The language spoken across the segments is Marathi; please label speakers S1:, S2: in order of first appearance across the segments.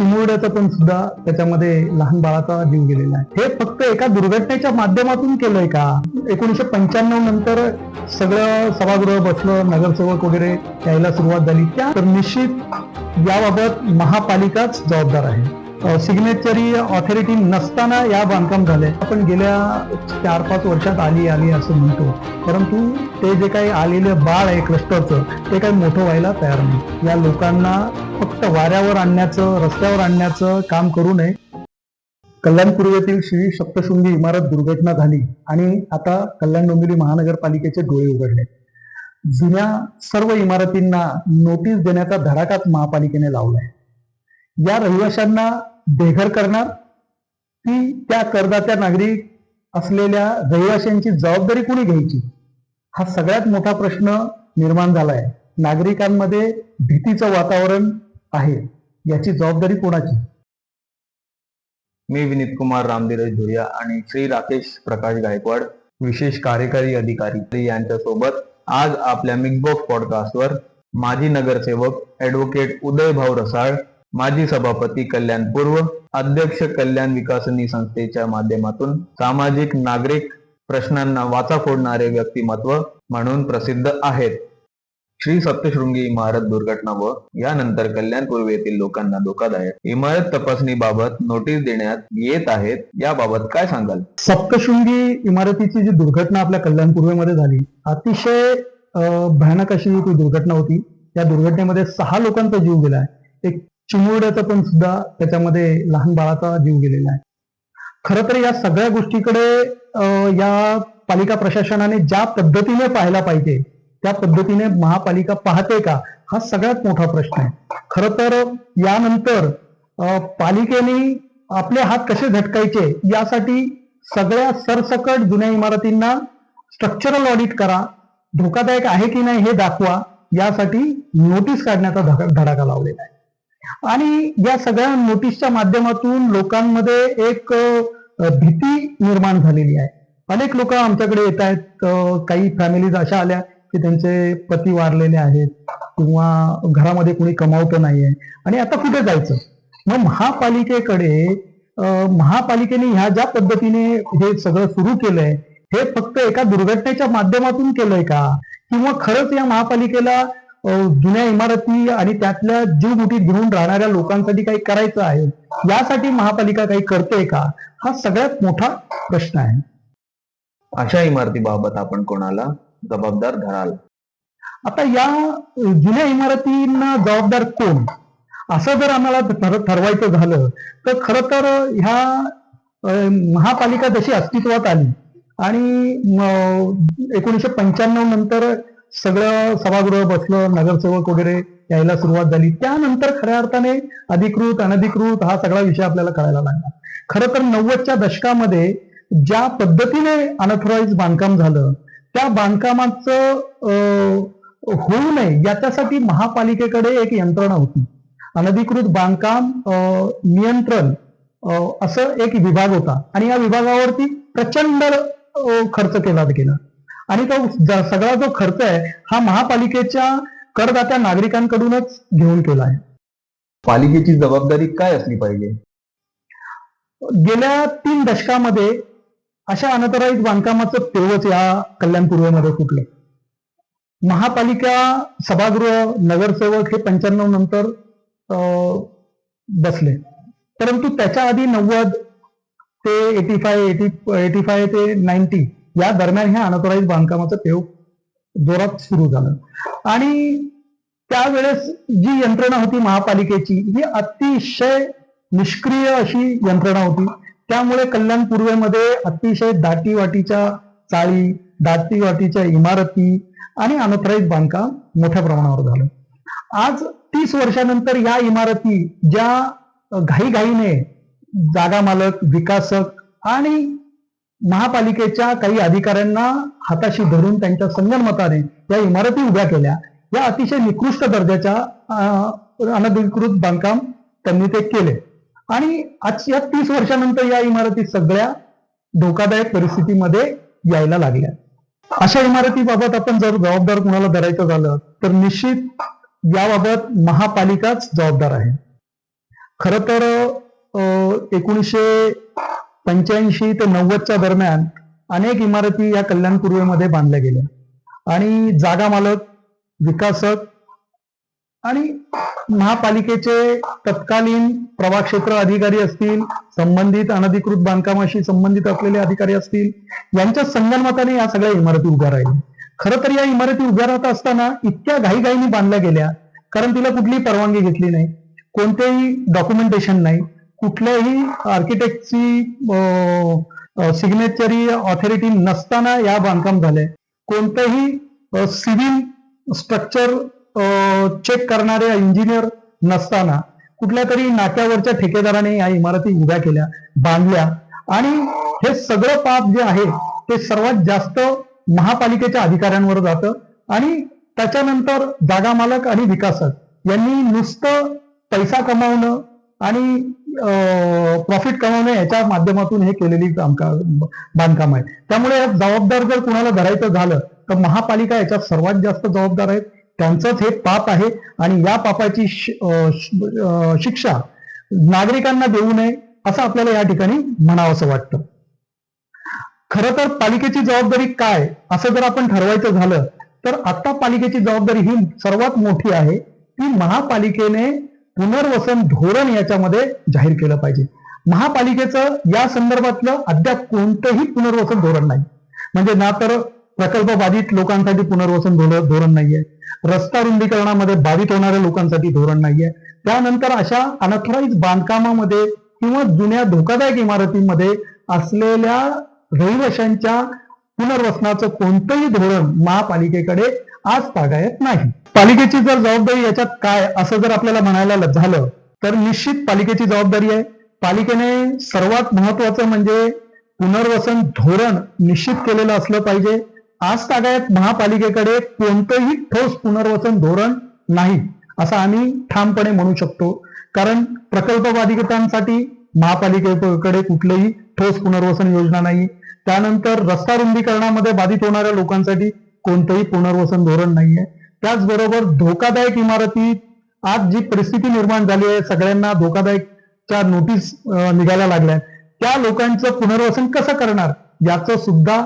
S1: चिमुरड्याचा पण सुद्धा त्याच्यामध्ये लहान बाळाचा जीव गेलेला आहे. हे फक्त एका दुर्घटनेच्या माध्यमातून केलंय का? एकोणीशे पंच्याण्णव नंतर सगळं सभागृह बसलं नगरसेवक वगैरे यायला सुरुवात झाली. त्या तर निश्चित याबाबत महापालिकाच जबाबदार आहे. सिग्नेचरी ऑथॉरिटी नसताना या बांधकाम झाले आपण गेल्या चार पाच वर्षात आली आली असं म्हणतो. परंतु ते जे काही आलेलं बाळ आहे क्लस्टरचं ते काही मोठं व्हायला तयार नाही. या लोकांना फक्त वाऱ्यावर आणण्याचं रस्त्यावर आणण्याचं काम करू नये. कल्याण पूर्वेतील श्री सप्तशृंगी इमारत दुर्घटना झाली आणि आता कल्याण डोंबिवली महानगरपालिकेचे डोळे उघडले. जुन्या सर्व इमारतींना नोटीस देण्याचा धडाकाच महापालिकेने लावलाय. या रहिवाशांना बेघर करणार की त्या करदात्या नागरिक असलेल्या रहिवाशांची जबाबदारी कोणी घ्यायची? हा सगळ्यात मोठा प्रश्न निर्माण झालाय. नागरिकांमध्ये भीतीचं वातावरण आहे. याची जबाबदारी कोणाची?
S2: मी विनीत कुमार रामधीरज धुरिया आणि श्री राकेश प्रकाश गायकवाड विशेष कार्यकारी अधिकारी यांच्यासोबत आज आपल्या मिगबॉक्स पॉडकास्टवर माजी नगरसेवक ऍडव्होकेट उदय भाऊ रसाळ माजी सभापती कल्याण पूर्व अध्यक्ष कल्याण विकासनी संस्थेच्या माध्यमातून सामाजिक नागरिक प्रश्नांना वाचा फोडणारे व्यक्तिमत्व म्हणून प्रसिद्ध आहेत. श्री सप्तशृंगी इमारत दुर्घटना व यानंतर कल्याण पूर्व येथील लोकांना धोकादायक इमारत तपासणीबाबत नोटीस देण्यात येत आहेत. याबाबत काय सांगाल?
S1: सप्तशृंगी इमारतीची जी दुर्घटना आपल्या कल्याण पूर्वेमध्ये झाली अतिशय भयानक अशी ती दुर्घटना होती. त्या दुर्घटनेमध्ये सहा लोकांचा जीव गेलाय एक चिमुरड्याचा पण सुद्धा त्याच्यामध्ये लहान बाळाचा जीव गेलेला आहे. खरं तर या सगळ्या गोष्टीकडे अं, या पालिका प्रशासनाने ज्या पद्धतीने पाहायला पाहिजे त्या पद्धतीने महापालिका पाहते का हा सगळ्यात मोठा प्रश्न आहे. खर तर यानंतर पालिकेने आपले हात कसे झटकायचे यासाठी सगळ्या सरसकट जुन्या इमारतींना स्ट्रक्चरल ऑडिट करा धोकादायक आहे की नाही हे दाखवा यासाठी नोटीस काढण्याचा धडाका लावलेला आहे. आणि या सगळ्या नोटीसच्या माध्यमातून लोकांमध्ये एक भीती निर्माण झालेली आहे. अनेक लोक आमच्याकडे येत आहेत. काही फॅमिलीज अशा आल्या की त्यांचे पती वारलेले आहेत किंवा घरामध्ये कोणी कमावतं नाहीये. आणि आता कुठे जायचं? मग महापालिकेकडे महापालिकेने ह्या ज्या पद्धतीने हे सगळं सुरू केलंय हे फक्त एका दुर्घटनेच्या माध्यमातून केलंय का? किंवा खरंच या महापालिकेला जुन्या इमारती आणि त्यातल्या जीव मुठीत घेऊन राहणाऱ्या लोकांसाठी काही करायचं आहे? यासाठी महापालिका काही करते का? हा सगळ्यात मोठा प्रश्न आहे.
S2: अशा इमारतीबाबत आपण कोणाला जबाबदार धराल?
S1: आता या जुन्या इमारतींना जबाबदार कोण? असं जर आम्हाला ठर- ठरवायचं झालं तर खरं तर ह्या महापालिका जशी अस्तित्वात आली आणि एकोणीशे पंच्याण्णव नंतर सगळं सभागृह बसलं नगरसेवक वगैरे यायला सुरुवात झाली. त्यानंतर खऱ्या अर्थाने अधिकृत अनधिकृत हा सगळा विषय आपल्याला कळायला लागला. खरं तर नव्वदच्या दशकामध्ये ज्या पद्धतीने अनऑथराईज बांधकाम झालं त्या बांधकामाचं होऊ नये याच्यासाठी महापालिकेकडे एक यंत्रणा होती. अनधिकृत बांधकाम नियंत्रण असं एक विभाग होता. आणि या विभागावरती प्रचंड खर्च केला गेला. आणि तो सगळा जो खर्च आहे हा महापालिकेच्या करदात्या नागरिकांकडूनच घेऊन केला आहे.
S2: पालिकेची जबाबदारी काय असली पाहिजे?
S1: गेल्या तीन दशकामध्ये अशा अनथराईज बांधकामाचं तेवच या कल्याण पूर्वेमध्ये फुटलं. महापालिका सभागृह नगरसेवक हे पंच्याण्णव नंतर अं, बसले. परंतु त्याच्या आधी नव्वद ते eighty five eighty eighty five ते नाईन्टी या दरम्यान ह्या अनथराईज बांधकामाचं पेव जोरात सुरू झालं. आणि त्यावेळेस जी यंत्रणा होती महापालिकेची ही अतिशय निष्क्रिय अशी यंत्रणा होती. त्यामुळे कल्याण पूर्वेमध्ये अतिशय दाटीवाटीच्या चाळी दाटीवाटीच्या इमारती आणि अनथराईज बांधकाम मोठ्या प्रमाणावर झालं. आज तीस वर्षानंतर या इमारती ज्या घाईघाईने जागा मालक विकासक आणि महापालिकेच्या काही अधिकाऱ्यांना हाताशी धरून त्यांच्या संगणमताने या इमारती उभ्या केल्या. या अतिशय निकृष्ट दर्जाच्या अनधिकृत बांधकाम त्यांनी ते केले. आणि आज या तीस वर्षानंतर या इमारती सगळ्या धोकादायक परिस्थितीमध्ये यायला लागल्या. अशा इमारतीबाबत आपण जर जबाबदार कुणाला धरायचं झालं तर निश्चित याबाबत महापालिकाच जबाबदार आहे. खर तर एकोणीसशे पंच्याऐंशी ते नव्वदच्या दरम्यान अनेक इमारती या कल्याण पूर्वेमध्ये बांधल्या गेल्या. आणि जागा मालक विकासक आणि महापालिकेचे तत्कालीन प्रवाह क्षेत्र अधिकारी असतील संबंधित अनधिकृत बांधकामाशी संबंधित असलेले अधिकारी असतील यांच्या संगणमताने या सगळ्या इमारती उभ्या राहिल्या. खरं तर या इमारती उभ्या राहत असताना इतक्या घाईघाईने बांधल्या गेल्या कारण तिला कुठलीही परवानगी घेतली नाही. कोणतेही डॉक्युमेंटेशन नाही. कुठल्याही आर्किटेक्टची सिग्नेचरी ऑथॉरिटी नसताना या बांधकाम झाले कोणतंही सिव्हिल स्ट्रक्चर चेक करणारे इंजिनियर नसताना कुठल्या तरी नाक्यावरच्या ठेकेदाराने या इमारती उभ्या केल्या बांधल्या. आणि हे सगळं पाप जे आहे ते सर्वात जास्त महापालिकेच्या अधिकाऱ्यांवर जातं. आणि त्याच्यानंतर जागा मालक आणि विकासक यांनी नुसतं पैसा कमावणं आणि प्रॉफिट कमावणे याच्या माध्यमातून हे केलेली बांधकाम आहे. त्यामुळे जबाबदार जर कुणाला धरायचं झालं तर महापालिका याच्यात सर्वात जास्त जबाबदार आहेत. त्यांचंच हे पाप आहे आणि या पापाची शिक्षा नागरिकांना देऊ नये असं आपल्याला या ठिकाणी म्हणावंसं वाटतं. खरं तर पालिकेची जबाबदारी काय असं जर आपण ठरवायचं झालं तर आता पालिकेची जबाबदारी ही सर्वात मोठी आहे. ती महापालिकेने पुनर्वसन धोरण याच्यामध्ये जाहीर केलं पाहिजे. महापालिकेचं या संदर्भातलं अद्याप कोणतंही पुनर्वसन धोरण नाही. म्हणजे ना तर प्रकल्प बाधित लोकांसाठी पुनर्वसन धोरण धोरण नाहीये. रस्ता रुंदीकरणामध्ये बाधित होणाऱ्या लोकांसाठी धोरण नाहीये. त्यानंतर अशा अनथराईज बांधकामामध्ये किंवा जुन्या धोकादायक इमारतीमध्ये असलेल्या रहिवाशांच्या पुनर्वसनाचं कोणतंही धोरण महापालिकेकडे आज तागायत नाही. पालिकेची जर जबाबदारी याच्यात काय असं जर आपल्याला म्हणायला झालं तर निश्चित पालिकेची जबाबदारी आहे. पालिकेने सर्वात महत्वाचं म्हणजे पुनर्वसन धोरण निश्चित केलेलं असलं पाहिजे. आज तागायत महापालिकेकडे कोणतंही ठोस पुनर्वसन धोरण नाही असं आम्ही ठामपणे म्हणू शकतो. कारण प्रकल्प बाधितांसाठी महापालिकेकडे कुठलीही ठोस पुनर्वसन योजना नाही. त्यानंतर रस्ता रुंदीकरणामध्ये बाधित होणाऱ्या लोकांसाठी कोणतंही पुनर्वसन धोरण नाहीये. त्याचबरोबर धोकादायक इमारती आज जी परिस्थिती निर्माण झाली आहे सगळ्यांना धोकादायकच्या नोटीस निघायला लागल्या त्या लोकांचं पुनर्वसन कसं करणार? याचं सुद्धा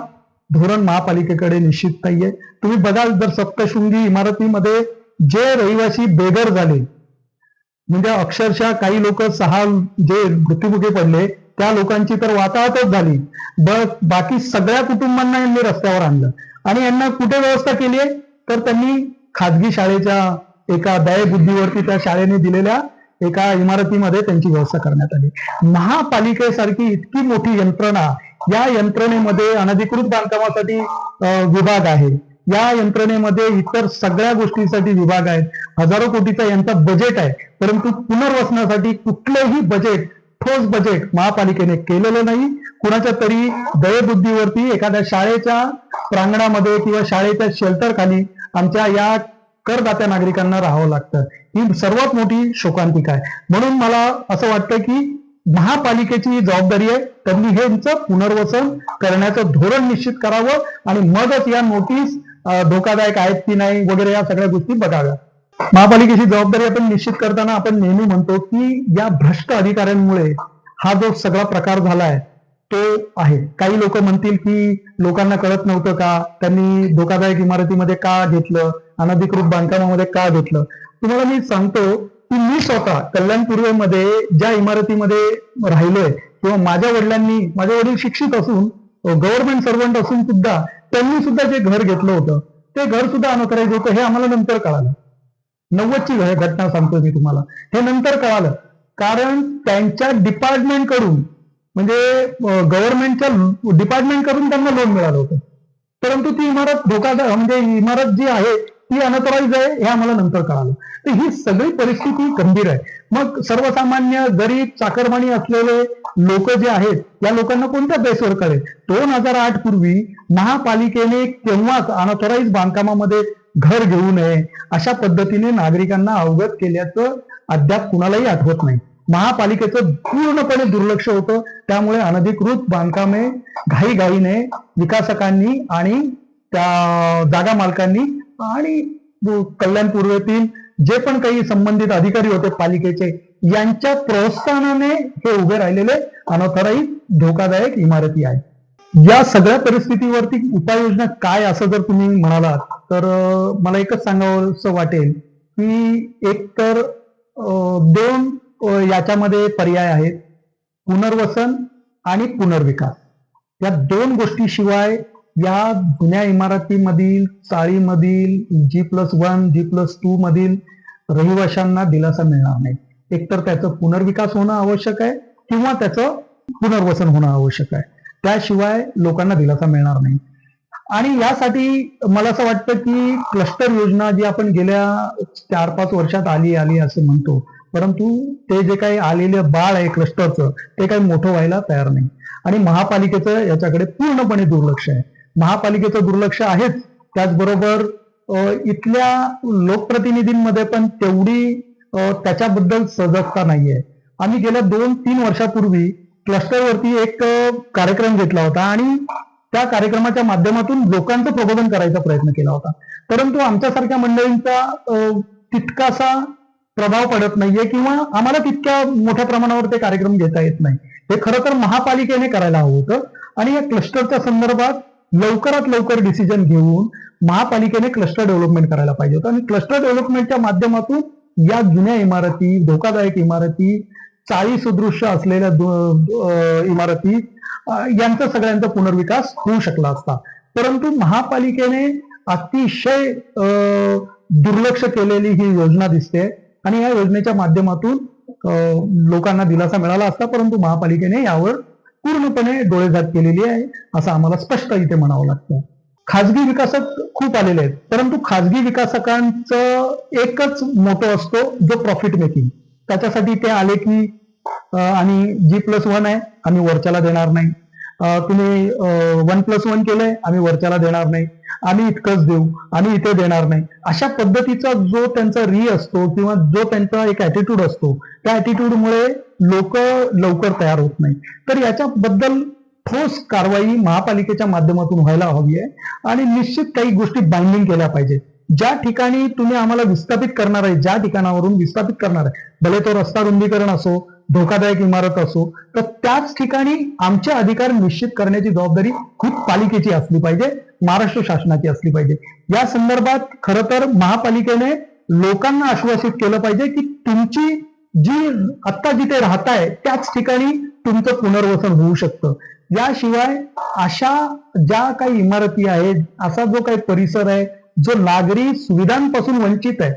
S1: धोरण महापालिकेकडे निश्चित नाहीये. तुम्ही बघाल जर सप्तशृंगी इमारतीमध्ये जे रहिवासी बेघर झाले म्हणजे अक्षरशः काही लोक सहा जे मृत्युमुखी पडले त्या लोकांची तर वाताहतच झाली. बाकी सगळ्या कुटुंबांना यांनी रस्त्यावर आणलं. आणि यांना कुठे व्यवस्था केली आहे? तर त्यांनी खाजगी शाळेच्या एका दयबुद्धीवरती त्या शाळेने दिलेल्या एका इमारतीमध्ये त्यांची व्यवस्था करण्यात आली. महापालिकेसारखी इतकी मोठी यंत्रणा या यंत्रणेमध्ये अनधिकृत बांधकामासाठी विभाग आहे. या यंत्रणेमध्ये इतर सगळ्या गोष्टींसाठी विभाग आहेत. हजारो कोटीचा यांचा बजेट आहे. परंतु पुनर्वसनासाठी कुठलंही बजेट ठोस बजेट महापालिकेने केलेलं नाही. कुणाच्या तरी दयबुद्धीवरती एखाद्या शाळेच्या प्रांगणामध्ये किंवा शाळेच्या शेल्टर खाली आमच्या या करदात्या नागरिकांना राहावं लागतं. ही सर्वात मोठी शोकांतिका आहे. म्हणून मला असं वाटतं की महापालिकेची जबाबदारी आहे त्यांनी हेच पुनर्वसन करण्याचं धोरण निश्चित करावं आणि मगच या नोटीस धोकादायक आहेत की नाही वगैरे या सगळ्या गोष्टी बघाव्या. महापालिकेची जबाबदारी आपण निश्चित करताना आपण नेहमी म्हणतो की या भ्रष्ट अधिकाऱ्यांमुळे हा जो सगळा प्रकार झालाय ते आहे काही लोक म्हणतील की लोकांना कळत नव्हतं का? त्यांनी धोकादायक इमारतीमध्ये का घेतलं? अनधिकृत बांधकामामध्ये का घेतलं? तुम्हाला मी सांगतो की मी स्वतः कल्याण पूर्वेमध्ये ज्या इमारतीमध्ये राहिलोय किंवा माझ्या वडिलांनी माझे वडील शिक्षित असून गव्हर्नमेंट सर्वंट असून सुद्धा त्यांनी सुद्धा जे घर घेतलं होतं ते घर सुद्धा अनॉथराईज होतं हे आम्हाला नंतर कळालं. नव्वदची घटना सांगतो मी तुम्हाला. हे नंतर कळालं. कारण त्यांच्या डिपार्टमेंटकडून म्हणजे गव्हर्नमेंटच्या डिपार्टमेंटकडून त्यांना लोन मिळालं होतं. परंतु ती इमारत धोकादायक म्हणजे इमारत जी आहे ती अनथराईज आहे हे आम्हाला नंतर कळालं. तर ही सगळी परिस्थिती गंभीर आहे. मग सर्वसामान्य गरीब चाकरमानी असलेले लोक जे आहेत या लोकांना कोणत्या बेसवर कळेल? दोन हजार आठ पूर्वी महापालिकेने केव्हाच अनऑथराईज बांधकामामध्ये घर घेऊ नये अशा पद्धतीने नागरिकांना अवगत केल्याचं अद्याप कुणालाही आठवत नाही. महापालिकेचं पूर्णपणे दुर्लक्ष होतं. त्यामुळे अनधिकृत बांधकामे घाईघाईने विकासकांनी आणि त्या जागा मालकांनी आणि कल्याण पूर्वेतील जे पण काही संबंधित अधिकारी होते पालिकेचे यांच्या प्रोत्साहनाने हे उभे राहिलेले अनॉथराईज धोकादायक इमारती आहेत. या सगळ्या परिस्थितीवरती उपाययोजना काय असं जर तुम्ही म्हणालात तर मला एकच सांगावं वाटेल की एक तर अं, दोन याच्यामध्ये पर्याय आहेत. पुनर्वसन आणि पुनर्विकास. या दोन गोष्टीशिवाय या जुन्या इमारतीमधील चाळीमधील G plus one G plus two मधील रहिवाशांना दिलासा मिळणार नाही. एकतर त्याचं पुनर्विकास होणं आवश्यक आहे किंवा त्याचं पुनर्वसन होणं आवश्यक आहे. त्याशिवाय लोकांना दिलासा मिळणार नाही. आणि यासाठी मला असं वाटतं की क्लस्टर योजना जी आपण गेल्या चार पाच वर्षात आली आली असं म्हणतो परंतु ते जे काही आलेलं बाळ आहे क्लस्टरचं ते काही मोठं व्हायला तयार नाही. आणि महापालिकेचं याच्याकडे पूर्णपणे दुर्लक्ष आहे. महापालिकेचं दुर्लक्ष आहेच. त्याचबरोबर इथल्या लोकप्रतिनिधींमध्ये पण तेवढी त्याच्याबद्दल सजगता नाहीये. आम्ही गेल्या दोन तीन वर्षापूर्वी क्लस्टरवरती एक कार्यक्रम घेतला होता आणि त्या कार्यक्रमाच्या माध्यमातून लोकांचं प्रबोधन करायचा प्रयत्न केला होता. परंतु आमच्यासारख्या मंडळींचा तितकासा प्रभाव पडत नाहीये किंवा आम्हाला तितक्या मोठ्या प्रमाणावर ते कार्यक्रम घेता येत नाही. हे खरं तर महापालिकेने करायला हवं होतं. आणि या क्लस्टरच्या संदर्भात लवकरात लवकर डिसिजन घेऊन महापालिकेने क्लस्टर डेव्हलपमेंट करायला पाहिजे होतं. आणि क्लस्टर डेव्हलपमेंटच्या माध्यमातून या जुन्या इमारती धोकादायक इमारती चाळी सुदृश्य असलेल्या इमारती यांचा सगळ्यांचा पुनर्विकास होऊ शकला असता. परंतु महापालिकेने अतिशय दुर्लक्ष केलेली ही योजना दिसते. आणि या योजनेच्या माध्यमातून लोकांना दिलासा मिळाला असता परंतु महापालिकेने यावर पूर्णपणे डोळेझाक केलेली आहे असं आम्हाला स्पष्ट इथे म्हणावं लागतं. खाजगी विकासक खूप आलेले आहेत परंतु खाजगी विकासकांचं एकच मोठं असतो जो प्रॉफिट मेकिंग त्याच्यासाठी ते आले की आणि जी प्लस वन आहे आम्ही वरच्याला देणार नाही. तुम्ही वन प्लस वन केलंय आम्ही वरच्याला देणार नाही. आम्ही इतकंच देऊ आम्ही इथे देणार नाही. अशा पद्धतीचा जो त्यांचा री असतो किंवा जो त्यांचा एक ऍटिट्यूड असतो त्या ऍटिट्यूडमुळे लोक लवकर तयार होत नाही. तर याच्याबद्दल ठोस कारवाई महापालिकेच्या माध्यमातून व्हायला हवी आहे आणि निश्चित काही गोष्टी बाइंडिंग केल्या पाहिजेत. ज्या ठिकाणी तुम्ही आम्हाला विस्थापित करणार आहे ज्या ठिकाणावरून विस्थापित करणार आहे भले तो रस्ता रुंदीकरण असो धोकादायक इमारत असो तर त्याच ठिकाणी आमचे अधिकार निश्चित करण्याची जबाबदारी खूप पालिकेची असली पाहिजे. महाराष्ट्र शासनाची असली पाहिजे. या संदर्भात खर तर महापालिकेने लोकांना आश्वासित केलं पाहिजे की तुमची जी आत्ता जिथे राहताय त्याच ठिकाणी तुमचं पुनर्वसन होऊ शकतं. याशिवाय अशा ज्या काही इमारती आहेत असा जो काही परिसर आहे जो नागरी सुविधांपासून वंचित आहे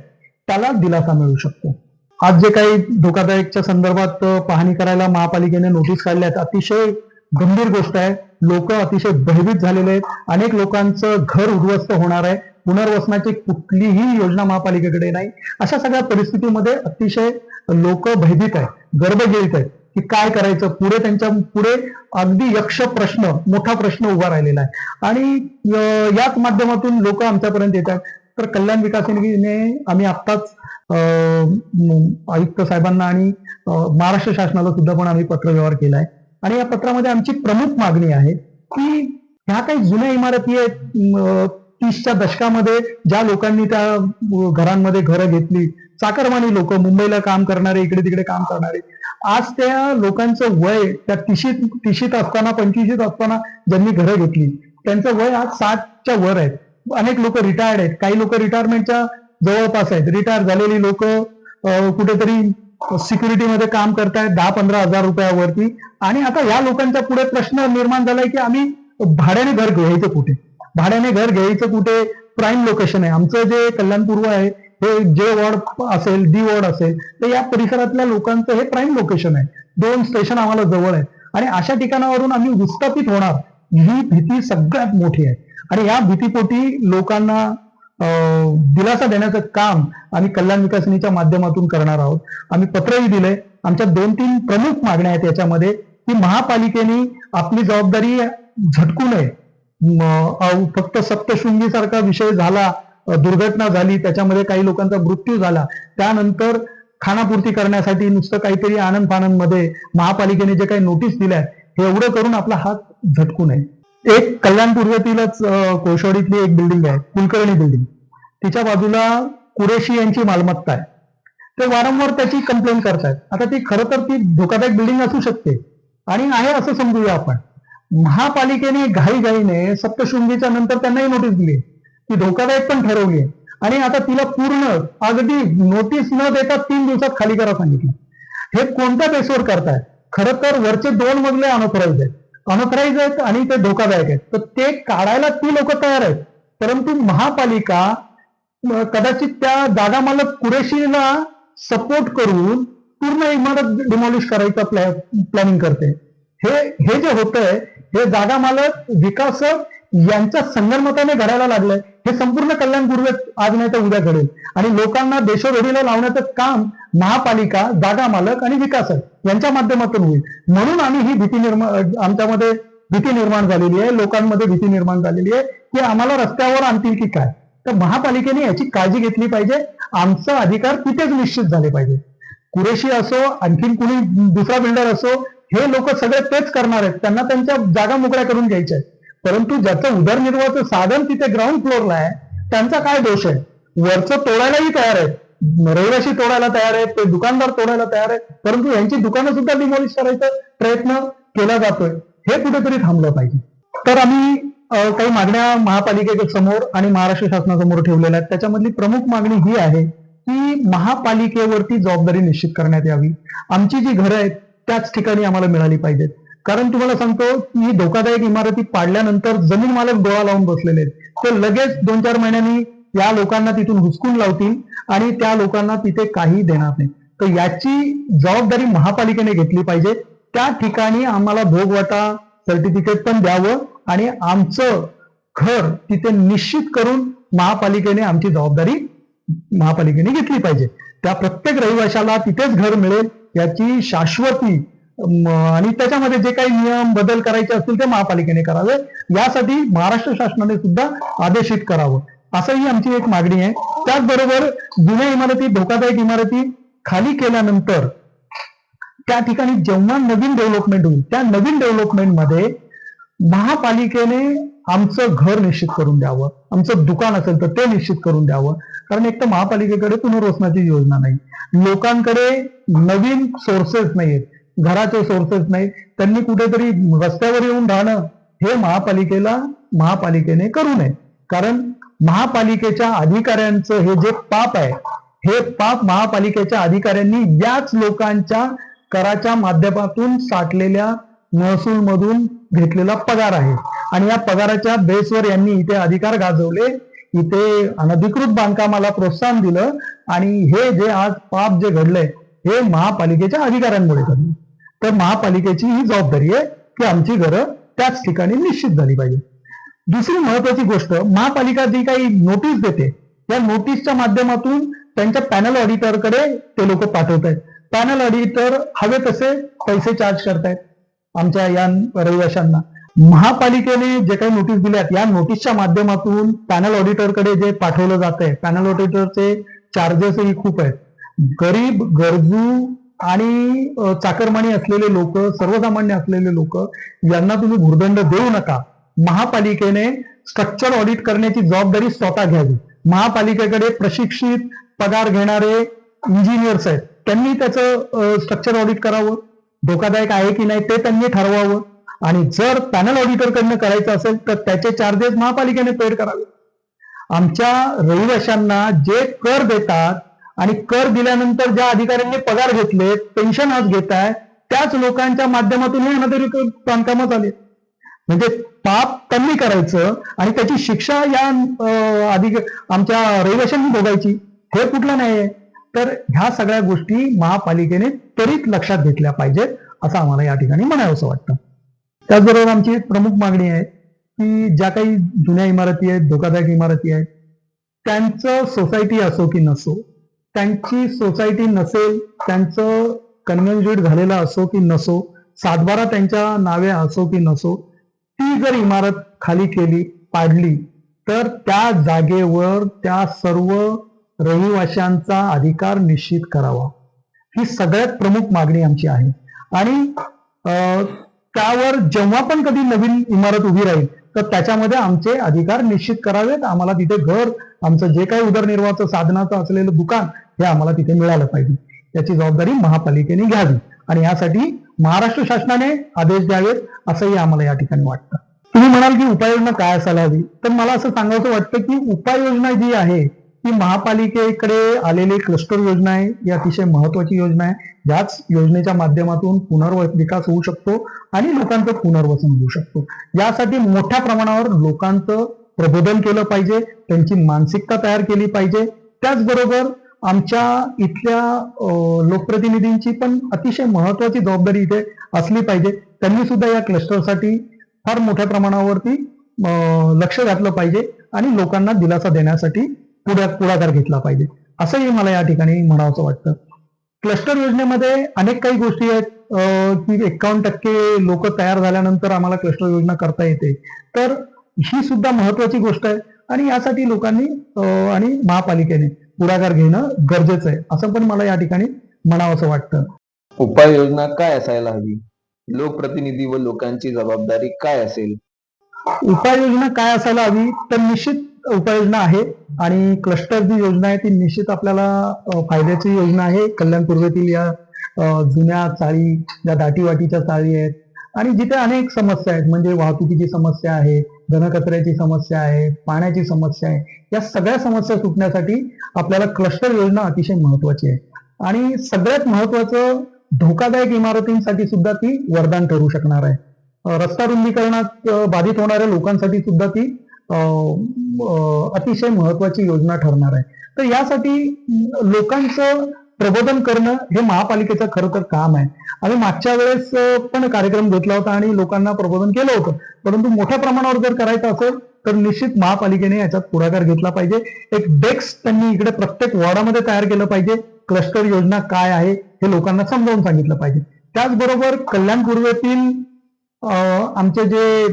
S1: त्याला दिलासा मिळू शकतो. आज जे काही धोकादायकच्या संदर्भात पाहणी करायला महापालिकेने नोटीस काढल्या आहेत अतिशय गंभीर गोष्ट आहे. लोक अतिशय भयभीत झालेले आहेत. अनेक लोकांचं घर उद्ध्वस्त होणार आहे. पुनर्वसनाची कुठलीही योजना महापालिकेकडे नाही. अशा सगळ्या परिस्थितीमध्ये अतिशय लोक भयभीत आहेत. गर्भगेळीत आहेत. की काय करायचं? पुढे त्यांच्या पुढे अगदी यक्ष प्रश्न मोठा प्रश्न उभा राहिलेला आहे. आणि याच माध्यमातून लोक आमच्यापर्यंत येतात तर कल्याण विकास निधीने आम्ही आत्ताच आयुक्त साहेबांना आणि महाराष्ट्र शासनाला सुद्धा पण आम्ही पत्रव्यवहार आहे. आणि या पत्रामध्ये आमची प्रमुख मागणी आहे की ह्या काही जुन्या इमारती आहेत तीसच्या दशकामध्ये ज्या लोकांनी त्या घरांमध्ये घरं घेतली. चाकरमानी लोक मुंबईला काम करणारे इकडे तिकडे काम करणारे. आज त्या लोकांचं वय त्या तिशीत तिशीत असताना पंचवीशीत असताना ज्यांनी घरं घेतली त्यांचं वय आज साठच्या वर आहे अनेक लोक रिटायर्ड आहेत. काही लोक रिटायरमेंटच्या जवळपास आहेत. रिटायर झालेली लोक कुठेतरी सिक्युरिटीमध्ये काम करतायत दहा पंधरा हजार रुपयावरती. आणि आता या लोकांच्या पुढे प्रश्न निर्माण झालाय की आम्ही भाड्याने घर घ्यायचं कुठे? भाड्याने घर घ्यायचं कुठे? प्राईम लोकेशन आहे. आमचं जे कल्याणपूर्व आहे हे जे वॉर्ड असेल डी वॉर्ड असेल तर या परिसरातल्या लोकांचं हे प्राईम लोकेशन आहे. दोन स्टेशन आम्हाला जवळ आहेत. आणि अशा ठिकाणावरून आम्ही विस्थापित होणार. ही भीती सगळ्यात मोठी आहे. आणि या भीतीपोटी लोकांना दिलासा देण्याचं काम आम्ही कल्याण विकासनीच्या माध्यमातून करणार आहोत. आम्ही पत्रही दिलंय आमच्या दोन तीन प्रमुख मागण्या आहेत याच्यामध्ये की महापालिकेने आपली जबाबदारी झटकू नये. फक्त सप्तशृंगी सारखा विषय झाला दुर्घटना झाली त्याच्यामध्ये काही लोकांचा मृत्यू झाला त्यानंतर खानापूर्ती करण्यासाठी नुसतं काहीतरी आनंद फानंदमध्ये महापालिकेने जे काही नोटीस दिल्या हे एवढं करून आपला हात झटकू नये. एक कल्याण पूर्वेतीलच अ, एक बिल्डिंग आहे कुलकर्णी बिल्डिंग तिच्या बाजूला कुरेशी यांची मालमत्ता आहे. ते वारंवार त्याची कंप्लेंट करतायत. आता ती खरं तर ती धोकादायक बिल्डिंग असू शकते. आणि आहे असं समजूया आपण. महापालिकेने घाईघाईने सप्तशृंगीच्या नंतर त्यांनाही नोटीस दिली. ती धोकादायक पण ठरवली. आणि आता तिला पूर्ण अगदी नोटीस न देता तीन दिवसात खाली करा सांगितलं. हे कोणत्या बेसवर करतायत? खरं तर वरचे दोन मजले अनऑथराईज आहेत. अनऑथराईज आहेत आणि ते धोकादायक आहेत. तर ते काढायला ती लोक तयार आहेत. परंतु महापालिका कदाचित त्या जागा मालक कुरेशीला सपोर्ट करून पूर्ण इमारत डिमॉलिश करायचा प्लॅनिंग करते. हे हे जे होतंय हे जागा मालक विकासक यांच्या संगनमताने घडायला लागलंय. हे संपूर्ण कल्याण पूर्वेत आज नाही तर उद्या घडेल. आणि लोकांना देशोधडीला लावण्याचं काम महापालिका जागा मालक आणि विकासक यांच्या माध्यमातून होईल. म्हणून आम्ही ही भीती निर्माण आमच्यामध्ये भीती निर्माण झालेली आहे. लोकांमध्ये भीती निर्माण झालेली आहे की आम्हाला रस्त्यावर आणतील की काय? तर महापालिकेने याची काळजी घेतली पाहिजे. आमचा अधिकार तिथेच निश्चित झाले पाहिजे. कुरेशी असो आणखीन कुणी दुसरा बिल्डर असो हे लोक सगळे तेच करणार आहेत. त्यांना त्यांच्या जागा मोकळ्या करून घ्यायच्या आहेत. परंतु ज्याचं उदरनिर्वाहाचं साधन तिथे ग्राउंड फ्लोअरला आहे त्यांचा काय दोष आहे? वरचं तोडायलाही तयार आहेत. रहिवाशी तोडायला तयार आहेत ते दुकानदार तोडायला तयार आहेत परंतु यांची दुकानं सुद्धा डिमॉलिश करायचा प्रयत्न केला जातोय. हे कुठेतरी थांबलं पाहिजे. तर आम्ही काही मागण्या महापालिकेच्या समोर आणि महाराष्ट्र शासनासमोर ठेवलेल्या आहेत. त्याच्यामधली प्रमुख मागणी ही आहे की महापालिकेवरती जबाबदारी निश्चित करण्यात यावी. आमची जी घरं आहेत त्याच ठिकाणी आम्हाला मिळाली पाहिजेत. कारण तुम्हाला सांगतो की धोकादायक इमारती पाडल्यानंतर जमीन मालक डोळा लावून बसलेले आहेत. ते लगेच दोन चार महिन्यांनी या लोकांना तिथून हुसकून लावतील आणि त्या लोकांना तिथे काही देणार नाही. तर याची जबाबदारी महापालिकेने घेतली पाहिजे. त्या ठिकाणी आम्हाला भोगवटा सर्टिफिकेट पण द्यावं आणि आमचं घर तिथे निश्चित करून महापालिकेने आमची जबाबदारी महापालिकेने घेतली पाहिजे. त्या प्रत्येक रहिवाशाला तिथेच घर मिळेल याची शाश्वती आणि त्याच्यामध्ये जे काही नियम बदल करायचे असतील ते महापालिकेने करावे. यासाठी महाराष्ट्र शासनाने सुद्धा आदेशित करावं. असंही आमची एक मागणी आहे. त्याचबरोबर जुन्या इमारती धोकादायक इमारती खाली केल्यानंतर त्या ठिकाणी जेव्हा नवीन डेव्हलपमेंट होईल त्या नवीन डेव्हलपमेंटमध्ये महापालिकेने आमचं घर निश्चित करून द्यावं. आमचं दुकान असेल तर ते निश्चित करून द्यावं. कारण एक तर महापालिकेकडे पुनर्वसनाची योजना नाही. लोकांकडे नवीन सोर्सेस नाहीयेत. घराचे सोर्सेस नाही त्यांनी कुठेतरी रस्त्यावर येऊन राहणं हे महापालिकेला महापालिकेने करू नये. कारण महापालिकेच्या अधिकाऱ्यांचं हे जे पाप आहे हे पाप महापालिकेच्या अधिकाऱ्यांनी याच लोकांच्या कराच्या माध्यमातून साठलेल्या महसूल मधून घेतलेला पगार आहे. आणि या पगाराच्या बेसवर यांनी इथे अधिकार गाजवले. इथे अनधिकृत बांधकामाला प्रोत्साहन दिलं. आणि हे जे आज पाप जे घडलंय हे महापालिकेच्या अधिकाऱ्यांमुळे घडलं. तर महापालिकेची ही जबाबदारी आहे की आमची घरं त्याच ठिकाणी निश्चित झाली पाहिजे. दुसरी महत्वाची गोष्ट महापालिका जी काही नोटीस देते या नोटीसच्या माध्यमातून त्यांच्या पॅनल ऑडिटरकडे ते लोक पाठवत आहेत पॅनल ऑडिटर हवे तसे पैसे चार्ज करतायत आमच्या या रहिवाशांना. महापालिकेने जे काही नोटीस दिल्यात या नोटीसच्या माध्यमातून पॅनल ऑडिटरकडे जे पाठवलं जात आहे पॅनल ऑडिटरचे चार्जेसही खूप आहेत. गरीब गरजू आणि चाकरमानी असलेले लोक सर्वसामान्य असलेले लोक यांना तुम्ही भुर्दंड देऊ नका. महापालिकेने स्ट्रक्चर ऑडिट करण्याची जबाबदारी स्वतः घ्यावी. महापालिकेकडे प्रशिक्षित पगार घेणारे इंजिनियर्स आहेत. त्यांनी त्याचं स्ट्रक्चर ऑडिट करावं. धोकादायक आहे की नाही ते त्यांनी ठरवावं. आणि जर पॅनल ऑडिटरकडनं करायचं असेल तर त्याचे चार्जेस महापालिकेने पेड करावे. आमच्या रहिवाशांना जे कर देतात आणि कर दिल्यानंतर ज्या अधिकाऱ्यांनी पगार घेतले पेन्शन आज घेत आहे त्याच लोकांच्या माध्यमातून हे अनधिकृत बांधकामं झाले म्हणजे पाप कमी करायचं आणि त्याची शिक्षा या अधिक आमच्या रहिवाशांनी भोगायची हे कुठलं नाहीये. तर ह्या सगळ्या गोष्टी महापालिकेने त्वरित लक्षात घेतल्या पाहिजेत असं आम्हाला या ठिकाणी म्हणावंसं वाटतं. त्याचबरोबर आमची प्रमुख मागणी आहे की ज्या काही जुन्या इमारती आहेत धोकादायक इमारती आहेत त्यांचं सोसायटी असो की नसो त्यांची सोसायटी नसेल त्यांचं कन्व्हेन्ज्युएट झालेलं असो की नसो सातबारा त्यांच्या नावे असो की नसो ती जर इमारत खाली केली पाडली तर त्या जागेवर त्या सर्व रहिवाशांचा अधिकार निश्चित करावा. ही सगळ्यात प्रमुख मागणी आमची आहे. आणि अं, त्यावर जेव्हा पण कधी नवीन इमारत उभी राहील तर त्याच्यामध्ये आमचे अधिकार निश्चित करावेत. आम्हाला तिथे घर आमचं जे काही उदरनिर्वाहाचं साधनाचं असलेलं दुकान हे आम्हाला तिथे मिळालं पाहिजे. याची जबाबदारी महापालिकेने घ्यावी आणि यासाठी महाराष्ट्र शासनाने आदेश द्यावेत असंही आम्हाला या ठिकाणी वाटतं. तुम्ही म्हणाल की उपाययोजना काय असायला हवी तर मला असं सांगायचं वाटतं की उपाययोजना जी आहे ती महापालिकेकडे आलेली क्लस्टर योजना आहे. ही अतिशय महत्वाची योजना आहे. याच योजनेच्या माध्यमातून पुनर्विकास होऊ शकतो आणि लोकांचं पुनर्वसन होऊ शकतो. यासाठी मोठ्या प्रमाणावर लोकांचं प्रबोधन केलं पाहिजे. त्यांची मानसिकता तयार केली पाहिजे. त्याचबरोबर आमच्या इथल्या लोकप्रतिनिधींची पण अतिशय महत्वाची जबाबदारी इथे असली पाहिजे. त्यांनी सुद्धा या क्लस्टरसाठी फार मोठ्या प्रमाणावरती लक्ष घातलं पाहिजे आणि लोकांना दिलासा देण्यासाठी पुढ्या पुढाकार घेतला पाहिजे. असंही मला या ठिकाणी म्हणावंसं वाटतं. क्लस्टर योजनेमध्ये अनेक काही गोष्टी आहेत. की एकावन्न टक्के लोक तयार झाल्यानंतर आम्हाला क्लस्टर योजना करता येते. तर ही सुद्धा महत्वाची गोष्ट आहे आणि यासाठी लोकांनी आणि महापालिकेने पुढाकार घेणं गरजेचं आहे. असं पण मला या ठिकाणी म्हणावंसं वाटतं.
S3: उपाययोजना काय असायला हवी? लोकप्रतिनिधी व लोकांची जबाबदारी काय असेल?
S1: उपाययोजना काय असायला हवी? तर निश्चित उपाययोजना आहे आणि क्लस्टर जी योजना आहे ती निश्चित आपल्याला फायद्याची योजना आहे. कल्याण पूर्वेतील या जुन्या चाळी ज्या दाटीवाटीच्या चाळी आहेत. आणि जिथे अनेक समस्या आहेत म्हणजे वाहतुकीची समस्या आहे घनकचऱ्याची समस्या आहे पाण्याची समस्या आहे या सगळ्या समस्या सुटण्यासाठी आपल्याला क्लस्टर योजना अतिशय महत्वाची आहे. आणि सगळ्यात महत्वाचं धोकादायक इमारतींसाठी सुद्धा ती वरदान ठरू शकणार आहे. रस्ता रुंदीकरणात बाधित होणाऱ्या लोकांसाठी सुद्धा ती अतिशय महत्वाची योजना ठरणार आहे. तर यासाठी लोकांचं प्रबोधन करणं हे महापालिकेचं खरं तर काम आहे. आम्ही मागच्या वेळेस पण कार्यक्रम घेतला होता आणि लोकांना प्रबोधन केलं होतं. परंतु मोठ्या प्रमाणावर जर करायचं असेल तर निश्चित महापालिकेने याच्यात पुढाकार घेतला पाहिजे. एक डेस्क त्यांनी इकडे प्रत्येक वॉर्डामध्ये तयार केलं पाहिजे. क्लस्टर योजना काय आहे हे लोकांना समजावून सांगितलं पाहिजे. त्याचबरोबर कल्याण पूर्वेतील आमचे जे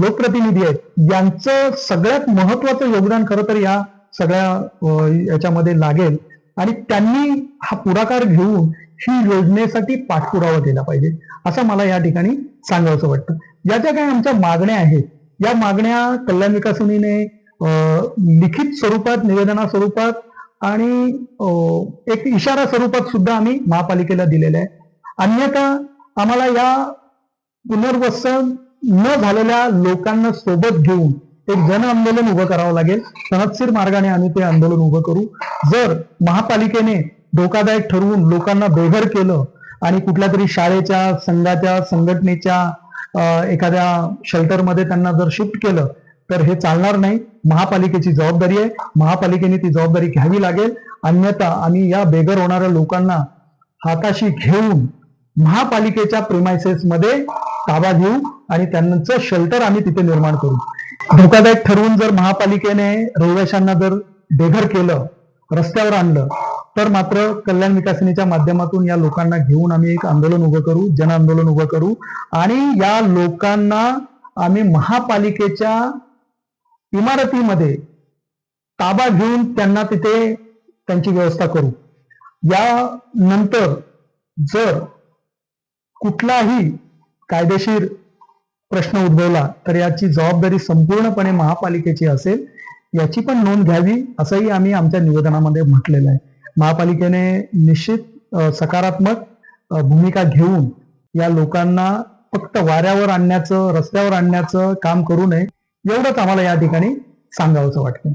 S1: लोकप्रतिनिधी आहेत यांचं सगळ्यात महत्वाचं योगदान खरं तर या सगळ्या याच्यामध्ये लागेल. आणि त्यांनी हा पुढाकार घेऊन ही योजनेसाठी पाठपुरावा केला पाहिजे. असं मला या ठिकाणी सांगावंसं वाटतं. या ज्या काही आमच्या मागण्या आहेत या मागण्या कल्याण विकासनीने अं, लिखित स्वरूपात निवेदना स्वरूपात आणि अं, एक इशारा स्वरूपात सुद्धा आम्ही महापालिकेला दिलेल्या आहे. अन्यथा आम्हाला या पुनर्वसन न झालेल्या लोकांना सोबत घेऊन एक जन आंदोलन उभं करावं लागेल. सहजशीर मार्गाने आम्ही ते आंदोलन उभं करू. जर महापालिकेने धोकादायक ठरवून लोकांना बेघर केलं आणि कुठल्या तरी शाळेच्या संघाच्या संघटनेच्या एखाद्या शेल्टरमध्ये त्यांना जर शिफ्ट केलं तर हे चालणार नाही. महापालिकेची जबाबदारी आहे. महापालिकेने ती जबाबदारी घ्यावी लागेल. अन्यथा आम्ही या बेघर होणाऱ्या लोकांना हाताशी घेऊन महापालिकेच्या प्रिमायसेस मध्ये ताबा घेऊ आणि त्यांचं शेल्टर आम्ही तिथे निर्माण करू. धोकादायक ठरवून जर महापालिकेने रहिवाशांना जर बेघर केलं रस्त्यावर आणलं तर मात्र कल्याण विकासनेच्या माध्यमातून या लोकांना घेऊन आम्ही एक आंदोलन उभं करू जन आंदोलन उभं करू आणि या लोकांना आम्ही महापालिकेच्या इमारतीमध्ये ताबा घेऊन त्यांना तिथे त्यांची व्यवस्था करू. या नंतर जर कुठलाही कायदेशीर प्रश्न उद्भवला तर याची जबाबदारी संपूर्णपणे महापालिकेची असेल याची पण नोंद घ्यावी असंही आम्ही आमच्या निवेदनामध्ये म्हटलेलं आहे. महापालिकेने निश्चित सकारात्मक भूमिका घेऊन या लोकांना फक्त वाऱ्यावर आणण्याचं रस्त्यावर आणण्याचं काम करू नये एवढंच आम्हाला या ठिकाणी सांगावंसं वाटतं.